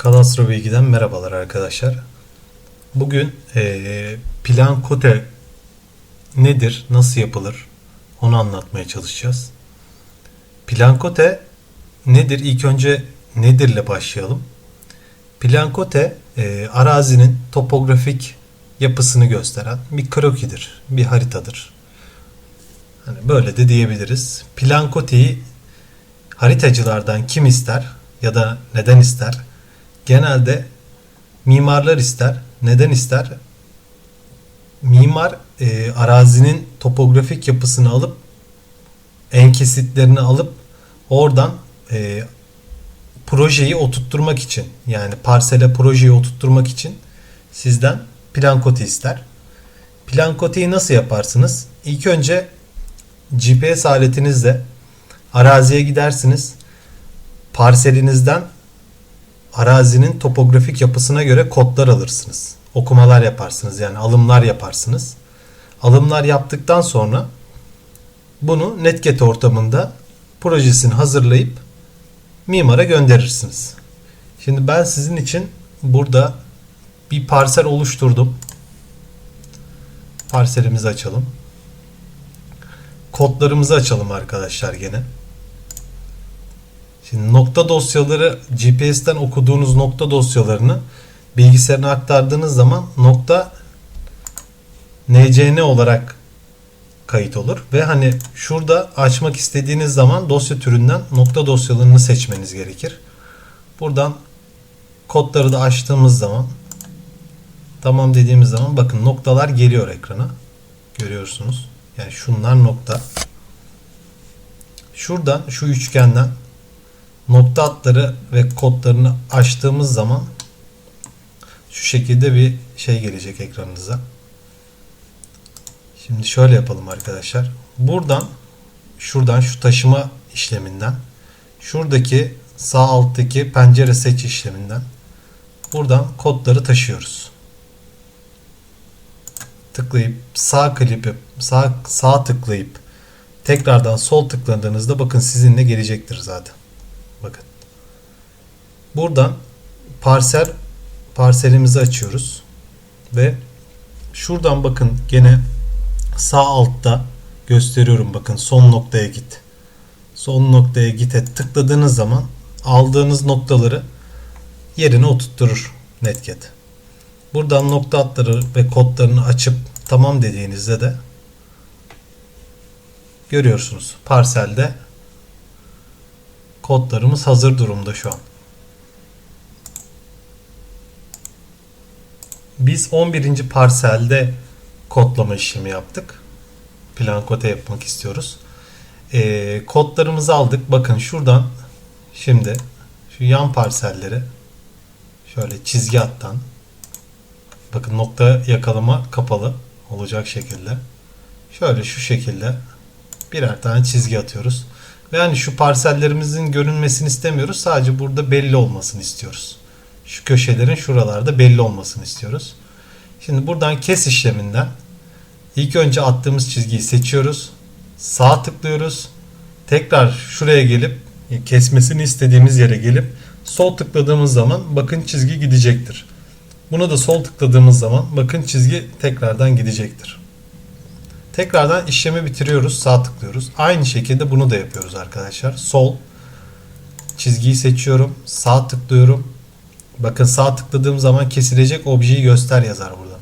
Kadastro Bilgi'den merhabalar arkadaşlar. Bugün eee plan kote nedir, nasıl yapılır onu anlatmaya çalışacağız. Plan kote nedir? İlk önce nedirle başlayalım. Plan kote eee, arazinin topografik yapısını gösteren bir krokidir, bir haritadır. Hani böyle de diyebiliriz. Plan koteyi haritacılardan kim ister ya da neden ister? Genelde mimarlar ister. Neden ister? Mimar e, arazinin topografik yapısını alıp en kesitlerini alıp oradan e, projeyi oturtturmak için yani parsele projeyi oturtturmak için sizden plan kote ister. Plan koteyi nasıl yaparsınız? İlk önce GPS aletinizle araziye gidersiniz. Parselinizden arazinin topografik yapısına göre kodlar alırsınız. Okumalar yaparsınız yani alımlar yaparsınız. Alımlar yaptıktan sonra bunu Netget ortamında projesini hazırlayıp mimara gönderirsiniz. Şimdi ben sizin için burada bir parsel oluşturdum. Parselimizi açalım. Kodlarımızı açalım arkadaşlar gene. Şimdi nokta dosyaları GPS'ten okuduğunuz nokta dosyalarını bilgisayarına aktardığınız zaman nokta NCN olarak kayıt olur ve hani şurada açmak istediğiniz zaman dosya türünden nokta dosyalarını seçmeniz gerekir. Buradan kodları da açtığımız zaman tamam dediğimiz zaman bakın noktalar geliyor ekrana. Görüyorsunuz. Yani şunlar nokta. Şuradan şu üçgenden nokta hatları ve kodlarını açtığımız zaman şu şekilde bir şey gelecek ekranınıza. Şimdi şöyle yapalım arkadaşlar. Buradan şuradan şu taşıma işleminden şuradaki sağ alttaki pencere seç işleminden buradan kodları taşıyoruz. Tıklayıp sağ klip sağ sağ tıklayıp tekrardan sol tıkladığınızda bakın sizinle gelecektir zaten. Bakın. Buradan parsel parselimizi açıyoruz ve şuradan bakın gene sağ altta gösteriyorum bakın son noktaya git. Son noktaya git'e tıkladığınız zaman aldığınız noktaları yerine oturtturur Netcat. Buradan nokta hatları ve kodlarını açıp tamam dediğinizde de görüyorsunuz parselde kodlarımız hazır durumda şu an. Biz 11. parselde kodlama işlemi yaptık. Plan kote yapmak istiyoruz. Ee, kodlarımızı aldık. Bakın şuradan şimdi şu yan parselleri şöyle çizgi hattan bakın nokta yakalama kapalı olacak şekilde şöyle şu şekilde birer tane çizgi atıyoruz. Ve hani şu parsellerimizin görünmesini istemiyoruz. Sadece burada belli olmasını istiyoruz. Şu köşelerin şuralarda belli olmasını istiyoruz. Şimdi buradan kes işleminden ilk önce attığımız çizgiyi seçiyoruz. Sağ tıklıyoruz. Tekrar şuraya gelip kesmesini istediğimiz yere gelip sol tıkladığımız zaman bakın çizgi gidecektir. Buna da sol tıkladığımız zaman bakın çizgi tekrardan gidecektir. Tekrardan işlemi bitiriyoruz. Sağ tıklıyoruz. Aynı şekilde bunu da yapıyoruz arkadaşlar. Sol çizgiyi seçiyorum. Sağ tıklıyorum. Bakın sağ tıkladığım zaman kesilecek objeyi göster yazar burada.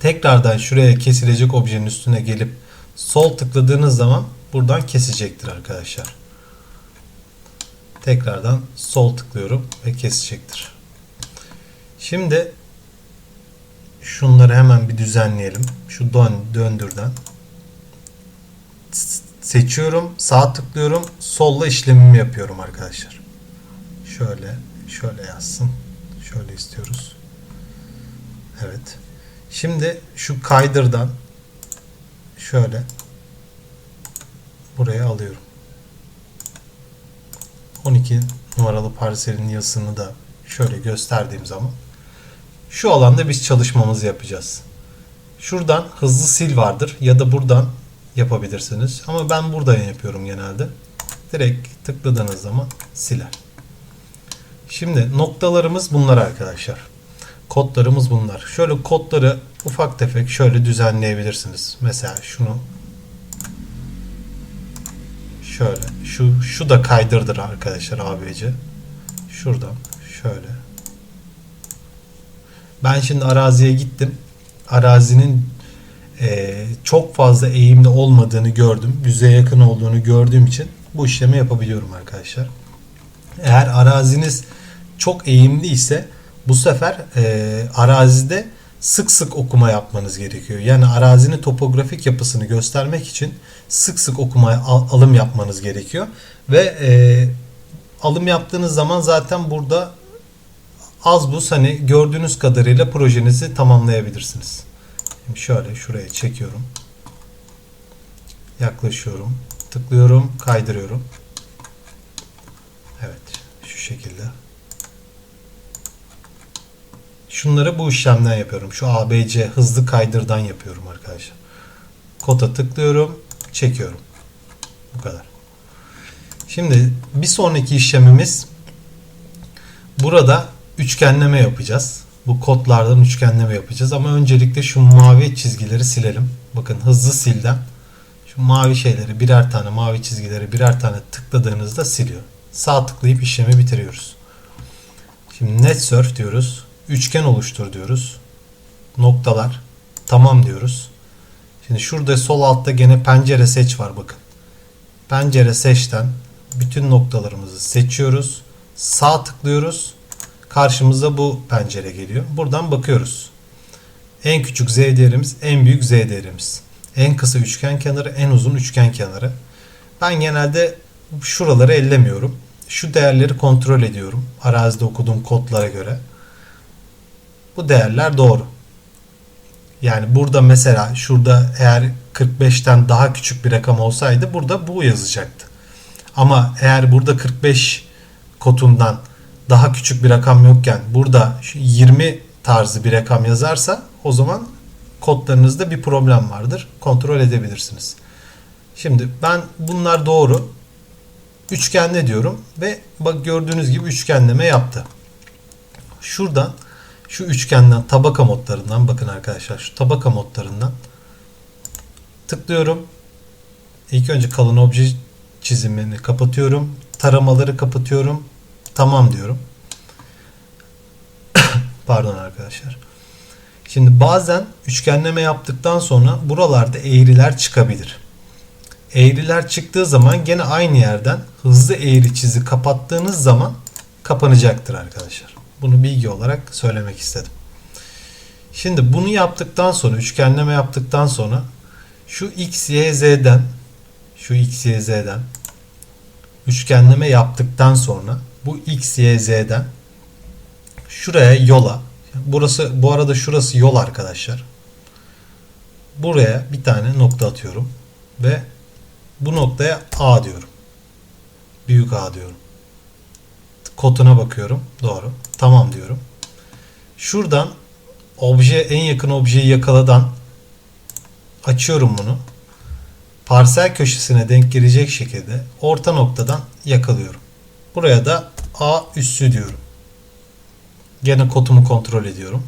Tekrardan şuraya kesilecek objenin üstüne gelip sol tıkladığınız zaman buradan kesecektir arkadaşlar. Tekrardan sol tıklıyorum ve kesecektir. Şimdi şunları hemen bir düzenleyelim. Şu dön, döndürden. Seçiyorum. Sağ tıklıyorum. Solla işlemimi yapıyorum arkadaşlar. Şöyle. Şöyle yazsın. Şöyle istiyoruz. Evet. Şimdi şu kaydırdan şöyle buraya alıyorum. 12 numaralı parselin yazısını da şöyle gösterdiğim zaman şu alanda biz çalışmamızı yapacağız. Şuradan hızlı sil vardır ya da buradan yapabilirsiniz. Ama ben buradan yapıyorum genelde. Direkt tıkladığınız zaman siler. Şimdi noktalarımız bunlar arkadaşlar. Kodlarımız bunlar. Şöyle kodları ufak tefek şöyle düzenleyebilirsiniz. Mesela şunu şöyle şu şu da kaydırdır arkadaşlar ABC. Şuradan şöyle. Ben şimdi araziye gittim. Arazinin eee, çok fazla eğimli olmadığını gördüm. Yüzeye yakın olduğunu gördüğüm için bu işlemi yapabiliyorum arkadaşlar. Eğer araziniz çok eğimli ise bu sefer eee, arazide sık sık okuma yapmanız gerekiyor. Yani arazinin topografik yapısını göstermek için sık sık okuma al- alım yapmanız gerekiyor. Ve eee, alım yaptığınız zaman zaten burada az buz hani gördüğünüz kadarıyla projenizi tamamlayabilirsiniz. Şimdi şöyle şuraya çekiyorum. Yaklaşıyorum. Tıklıyorum. Kaydırıyorum. Evet. Şu şekilde. Şunları bu işlemden yapıyorum. Şu ABC hızlı kaydırdan yapıyorum arkadaşlar. Kota tıklıyorum. Çekiyorum. Bu kadar. Şimdi bir sonraki işlemimiz burada üçgenleme yapacağız. Bu kodlardan üçgenleme yapacağız ama öncelikle şu mavi çizgileri silelim. Bakın hızlı silden şu mavi şeyleri birer tane mavi çizgileri birer tane tıkladığınızda siliyor. Sağ tıklayıp işlemi bitiriyoruz. Şimdi net surf diyoruz. Üçgen oluştur diyoruz. Noktalar. Tamam diyoruz. Şimdi şurada sol altta gene pencere seç var bakın. Pencere seçten bütün noktalarımızı seçiyoruz. Sağ tıklıyoruz. Karşımıza bu pencere geliyor. Buradan bakıyoruz. En küçük z değerimiz, en büyük z değerimiz. En kısa üçgen kenarı, en uzun üçgen kenarı. Ben genelde şuraları ellemiyorum. Şu değerleri kontrol ediyorum. Arazide okuduğum kodlara göre. Bu değerler doğru. Yani burada mesela şurada eğer 45'ten daha küçük bir rakam olsaydı burada bu yazacaktı. Ama eğer burada 45 kotundan daha küçük bir rakam yokken burada şu 20 tarzı bir rakam yazarsa o zaman kodlarınızda bir problem vardır. Kontrol edebilirsiniz. Şimdi ben bunlar doğru. Üçgenle diyorum ve bak gördüğünüz gibi üçgenleme yaptı. Şuradan şu üçgenden tabaka modlarından bakın arkadaşlar şu tabaka modlarından tıklıyorum. İlk önce kalın obje çizimini kapatıyorum. Taramaları kapatıyorum. Tamam diyorum. Pardon arkadaşlar. Şimdi bazen üçgenleme yaptıktan sonra buralarda eğriler çıkabilir. Eğriler çıktığı zaman gene aynı yerden hızlı eğri çizi kapattığınız zaman kapanacaktır arkadaşlar. Bunu bilgi olarak söylemek istedim. Şimdi bunu yaptıktan sonra üçgenleme yaptıktan sonra şu x, y, z'den şu x, y, z'den üçgenleme yaptıktan sonra bu x, y, z'den şuraya yola burası bu arada şurası yol arkadaşlar. Buraya bir tane nokta atıyorum ve bu noktaya A diyorum. Büyük A diyorum. Koduna bakıyorum. Doğru. Tamam diyorum. Şuradan obje en yakın objeyi yakaladan açıyorum bunu. Parsel köşesine denk gelecek şekilde orta noktadan yakalıyorum. Buraya da A üssü diyorum. Gene kotumu kontrol ediyorum.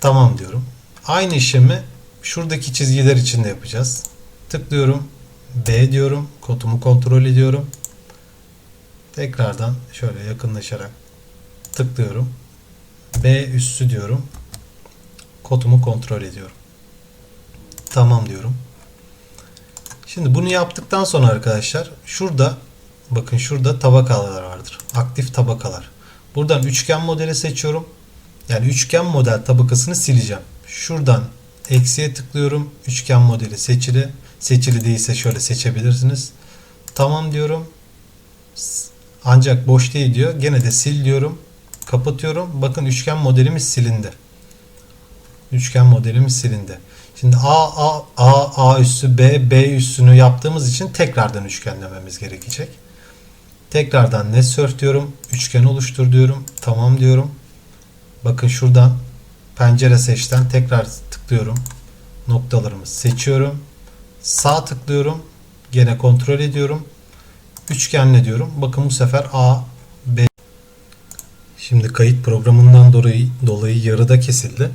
Tamam diyorum. Aynı işlemi şuradaki çizgiler için de yapacağız. Tıklıyorum. B diyorum. Kotumu kontrol ediyorum. Tekrardan şöyle yakınlaşarak tıklıyorum. B üssü diyorum. Kotumu kontrol ediyorum. Tamam diyorum. Şimdi bunu yaptıktan sonra arkadaşlar şurada bakın şurada tabakalar vardır. Aktif tabakalar. Buradan üçgen modeli seçiyorum. Yani üçgen model tabakasını sileceğim. Şuradan eksiye tıklıyorum. Üçgen modeli seçili. Seçili değilse şöyle seçebilirsiniz. Tamam diyorum. Ancak boş değil diyor. Gene de sil diyorum. Kapatıyorum. Bakın üçgen modelimiz silindi. Üçgen modelimiz silindi. Şimdi A, A, A, A üssü, B, B üssünü yaptığımız için tekrardan üçgenlememiz gerekecek. Tekrardan net surf diyorum. Üçgen oluştur diyorum. Tamam diyorum. Bakın şuradan pencere seçten tekrar tıklıyorum. Noktalarımı seçiyorum. Sağ tıklıyorum. Gene kontrol ediyorum. Üçgenle diyorum. Bakın bu sefer A, B Şimdi kayıt programından dolayı, dolayı yarıda kesildi.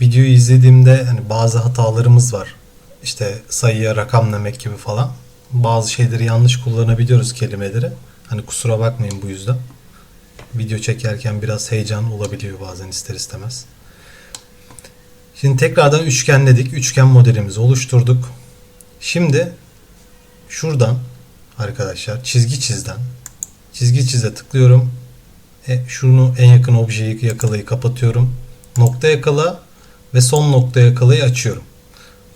Videoyu izlediğimde hani bazı hatalarımız var. İşte sayıya rakam demek gibi falan. Bazı şeyleri yanlış kullanabiliyoruz kelimeleri. Hani kusura bakmayın bu yüzden. Video çekerken biraz heyecan olabiliyor bazen ister istemez. Şimdi tekrardan üçgenledik. Üçgen modelimizi oluşturduk. Şimdi şuradan arkadaşlar çizgi çizden çizgi çize tıklıyorum. E, şunu en yakın objeyi yakalayı kapatıyorum. Nokta yakala ve son nokta yakalayı açıyorum.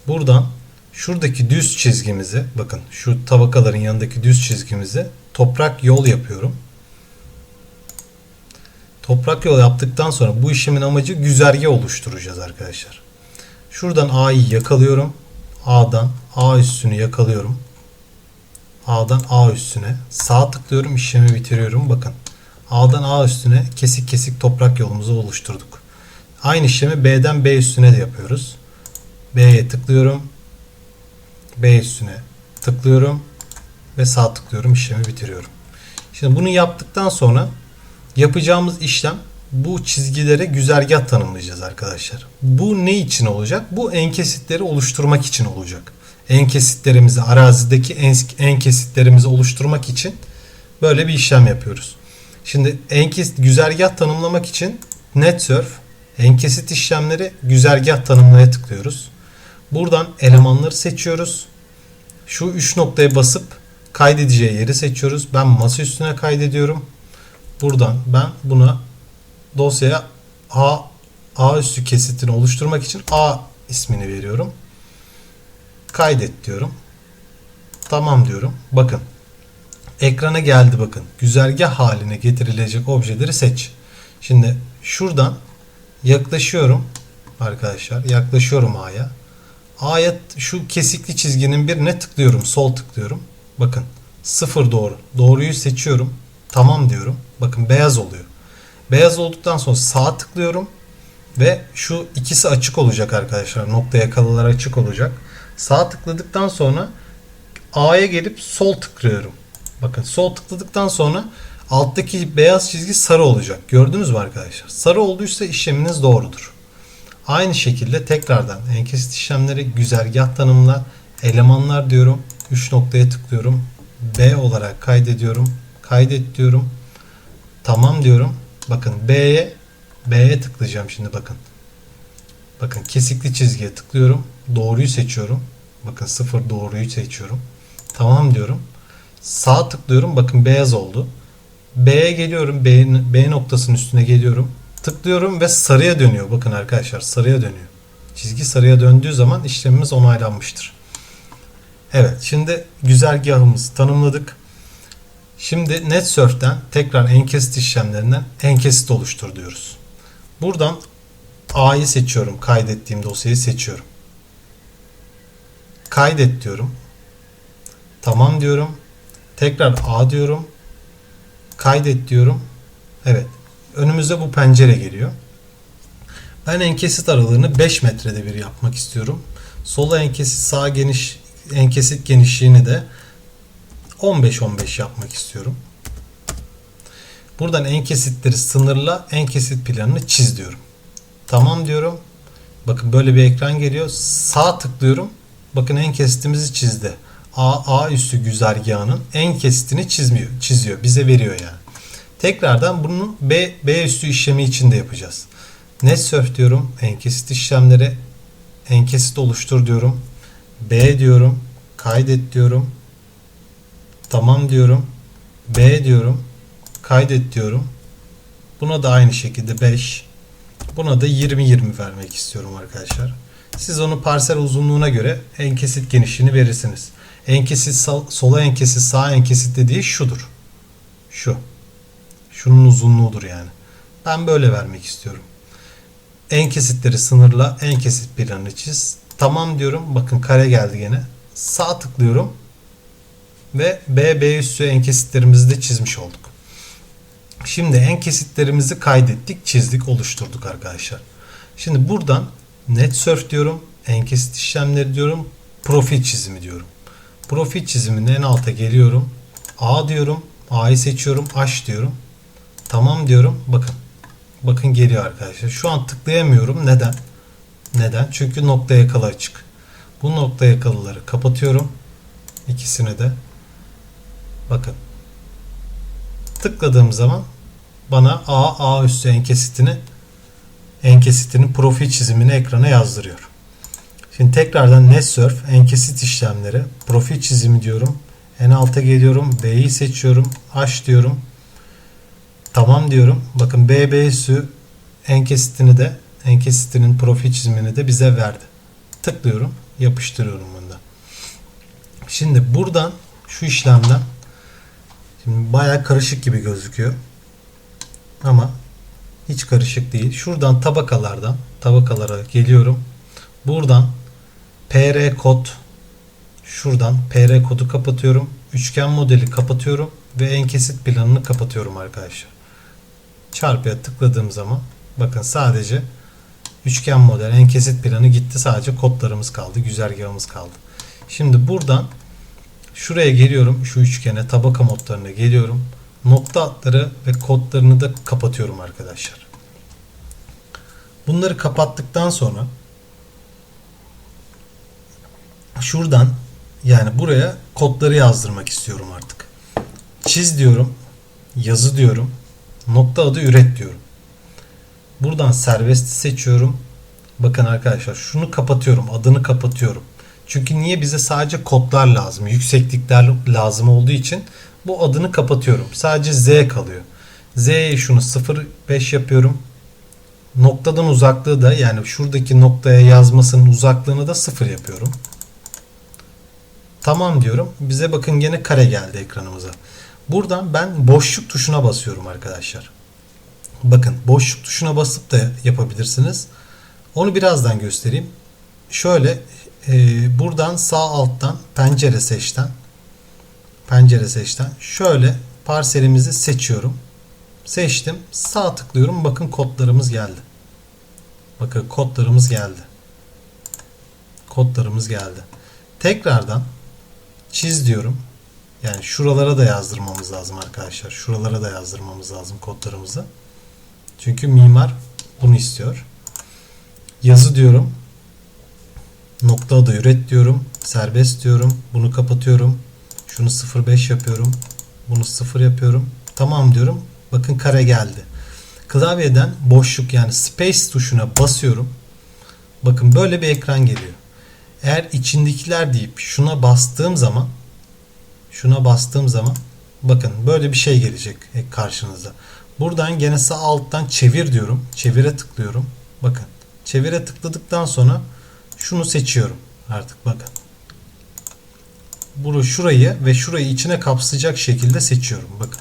Buradan şuradaki düz çizgimizi bakın şu tabakaların yanındaki düz çizgimizi toprak yol yapıyorum. Toprak yol yaptıktan sonra bu işlemin amacı güzergah oluşturacağız arkadaşlar. Şuradan A'yı yakalıyorum. A'dan A üstünü yakalıyorum. A'dan A üstüne sağ tıklıyorum işlemi bitiriyorum. Bakın A'dan A üstüne kesik kesik toprak yolumuzu oluşturduk. Aynı işlemi B'den B üstüne de yapıyoruz. B'ye tıklıyorum. B üstüne tıklıyorum ve sağ tıklıyorum işlemi bitiriyorum. Şimdi bunu yaptıktan sonra yapacağımız işlem bu çizgilere güzergah tanımlayacağız arkadaşlar. Bu ne için olacak? Bu en kesitleri oluşturmak için olacak. En kesitlerimizi arazideki en, en kesitlerimizi oluşturmak için böyle bir işlem yapıyoruz. Şimdi en kesit güzergah tanımlamak için netsurf en kesit işlemleri güzergah tanımlaya tıklıyoruz. Buradan elemanları seçiyoruz. Şu üç noktaya basıp kaydedeceği yeri seçiyoruz. Ben masa üstüne kaydediyorum. Buradan ben buna dosyaya A A üstü kesitini oluşturmak için A ismini veriyorum. Kaydet diyorum. Tamam diyorum. Bakın. Ekrana geldi bakın. Güzergah haline getirilecek objeleri seç. Şimdi şuradan yaklaşıyorum arkadaşlar. Yaklaşıyorum A'ya. A'ya şu kesikli çizginin birine tıklıyorum. Sol tıklıyorum. Bakın sıfır doğru. Doğruyu seçiyorum. Tamam diyorum. Bakın beyaz oluyor. Beyaz olduktan sonra sağ tıklıyorum. Ve şu ikisi açık olacak arkadaşlar. Nokta yakalılar açık olacak. Sağ tıkladıktan sonra A'ya gelip sol tıklıyorum. Bakın sol tıkladıktan sonra alttaki beyaz çizgi sarı olacak. Gördünüz mü arkadaşlar? Sarı olduysa işleminiz doğrudur. Aynı şekilde tekrardan en kesit işlemleri güzergah tanımla elemanlar diyorum. 3 noktaya tıklıyorum. B olarak kaydediyorum. Kaydet diyorum. Tamam diyorum. Bakın B'ye B'ye tıklayacağım şimdi bakın. Bakın kesikli çizgiye tıklıyorum. Doğruyu seçiyorum. Bakın sıfır doğruyu seçiyorum. Tamam diyorum. Sağ tıklıyorum. Bakın beyaz oldu. B'ye geliyorum. B, B noktasının üstüne geliyorum. Tıklıyorum ve sarıya dönüyor. Bakın arkadaşlar sarıya dönüyor. Çizgi sarıya döndüğü zaman işlemimiz onaylanmıştır. Evet şimdi güzergahımızı tanımladık. Şimdi NetSurf'ten tekrar enkesit işlemlerinden enkesit oluştur diyoruz. Buradan A'yı seçiyorum. Kaydettiğim dosyayı seçiyorum. Kaydet diyorum. Tamam diyorum. Tekrar A diyorum. Kaydet diyorum. Evet. Önümüzde bu pencere geliyor. Ben enkesit aralığını 5 metrede bir yapmak istiyorum. Sola enkesit sağ geniş enkesit genişliğini de 15-15 yapmak istiyorum. Buradan en kesitleri sınırla en kesit planını çiz diyorum. Tamam diyorum. Bakın böyle bir ekran geliyor. Sağ tıklıyorum. Bakın en kesitimizi çizdi. A, A üstü güzergahının en kesitini çizmiyor, çiziyor. Bize veriyor yani. Tekrardan bunu B, B üstü işlemi için de yapacağız. NetSurf diyorum. En kesit işlemleri en kesit oluştur diyorum. B diyorum. Kaydet diyorum. Tamam diyorum. B diyorum. Kaydet diyorum. Buna da aynı şekilde 5. Buna da 20-20 vermek istiyorum arkadaşlar. Siz onu parsel uzunluğuna göre en kesit genişliğini verirsiniz. En kesit sola en kesit sağ en kesit dediği şudur. Şu. Şunun uzunluğudur yani. Ben böyle vermek istiyorum. En kesitleri sınırla en kesit planını çiz. Tamam diyorum. Bakın kare geldi gene. Sağ tıklıyorum. Ve B, B üssü en kesitlerimizi de çizmiş olduk. Şimdi en kesitlerimizi kaydettik, çizdik, oluşturduk arkadaşlar. Şimdi buradan NetSurf diyorum, en kesit işlemleri diyorum, profil çizimi diyorum. Profil çiziminin en alta geliyorum. A diyorum, A'yı seçiyorum, H diyorum. Tamam diyorum. Bakın. Bakın geliyor arkadaşlar. Şu an tıklayamıyorum. Neden? Neden? Çünkü nokta yakalı açık. Bu nokta yakalıları kapatıyorum. İkisini de. Bakın. Tıkladığım zaman bana A, A üstü enkesitini enkesitinin profil çizimini ekrana yazdırıyor. Şimdi tekrardan NetSurf enkesit işlemleri profil çizimi diyorum. En alta geliyorum. B'yi seçiyorum. H diyorum. Tamam diyorum. Bakın BBSü enkesitini de enkesitinin profil çizimini de bize verdi. Tıklıyorum. Yapıştırıyorum bunu da. Şimdi buradan şu işlemden şimdi bayağı karışık gibi gözüküyor. Ama hiç karışık değil. Şuradan tabakalardan tabakalara geliyorum. Buradan PR kod şuradan PR kodu kapatıyorum. Üçgen modeli kapatıyorum ve enkesit planını kapatıyorum arkadaşlar. Çarpıya tıkladığım zaman bakın sadece üçgen model enkesit planı gitti. Sadece kodlarımız kaldı. Güzergahımız kaldı. Şimdi buradan şuraya geliyorum. Şu üçgene tabaka modlarına geliyorum. Nokta hatları ve kodlarını da kapatıyorum arkadaşlar. Bunları kapattıktan sonra şuradan yani buraya kodları yazdırmak istiyorum artık. Çiz diyorum. Yazı diyorum. Nokta adı üret diyorum. Buradan serbesti seçiyorum. Bakın arkadaşlar şunu kapatıyorum. Adını kapatıyorum. Çünkü niye bize sadece kodlar lazım. Yükseklikler lazım olduğu için bu adını kapatıyorum. Sadece Z kalıyor. Z'ye şunu 0.5 yapıyorum. Noktadan uzaklığı da yani şuradaki noktaya yazmasının uzaklığını da 0 yapıyorum. Tamam diyorum. Bize bakın gene kare geldi ekranımıza. Buradan ben boşluk tuşuna basıyorum arkadaşlar. Bakın boşluk tuşuna basıp da yapabilirsiniz. Onu birazdan göstereyim. Şöyle e, buradan sağ alttan pencere seçten pencere seçten şöyle parselimizi seçiyorum. Seçtim. Sağ tıklıyorum. Bakın kodlarımız geldi. Bakın kodlarımız geldi. Kodlarımız geldi. Tekrardan çiz diyorum. Yani şuralara da yazdırmamız lazım arkadaşlar. Şuralara da yazdırmamız lazım kodlarımızı. Çünkü mimar bunu istiyor. Yazı diyorum. Nokta adı üret diyorum. Serbest diyorum. Bunu kapatıyorum. Şunu 0.5 yapıyorum. Bunu 0 yapıyorum. Tamam diyorum. Bakın kare geldi. Klavyeden boşluk yani space tuşuna basıyorum. Bakın böyle bir ekran geliyor. Eğer içindekiler deyip şuna bastığım zaman şuna bastığım zaman bakın böyle bir şey gelecek karşınıza. Buradan gene sağ alttan çevir diyorum. Çevire tıklıyorum. Bakın. Çevire tıkladıktan sonra şunu seçiyorum. Artık bakın. Bunu şurayı ve şurayı içine kapsayacak şekilde seçiyorum. Bakın.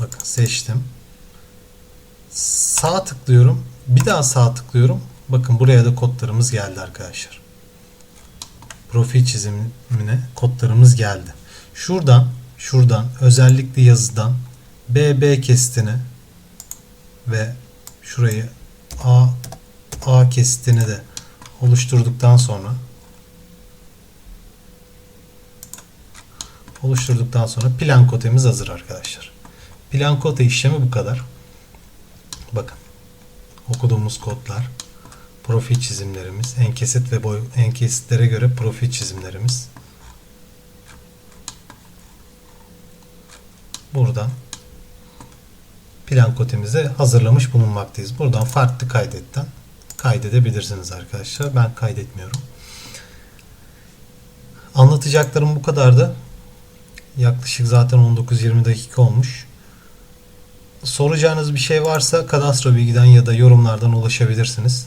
Bakın seçtim. Sağ tıklıyorum. Bir daha sağ tıklıyorum. Bakın buraya da kodlarımız geldi arkadaşlar. Profil çizimine kodlarımız geldi. Şuradan şuradan özellikle yazıdan BB kesitini ve şurayı A A kesitini de oluşturduktan sonra oluşturduktan sonra plan kotemiz hazır arkadaşlar. Plan kote işlemi bu kadar. Bakın okuduğumuz kodlar, profil çizimlerimiz, enkesit ve boy enkesitlere göre profil çizimlerimiz. Buradan plan kotemizi hazırlamış bulunmaktayız. Buradan farklı kaydetten kaydedebilirsiniz arkadaşlar. Ben kaydetmiyorum. Anlatacaklarım bu kadardı. Yaklaşık zaten 19-20 dakika olmuş. Soracağınız bir şey varsa kadastro bilgiden ya da yorumlardan ulaşabilirsiniz.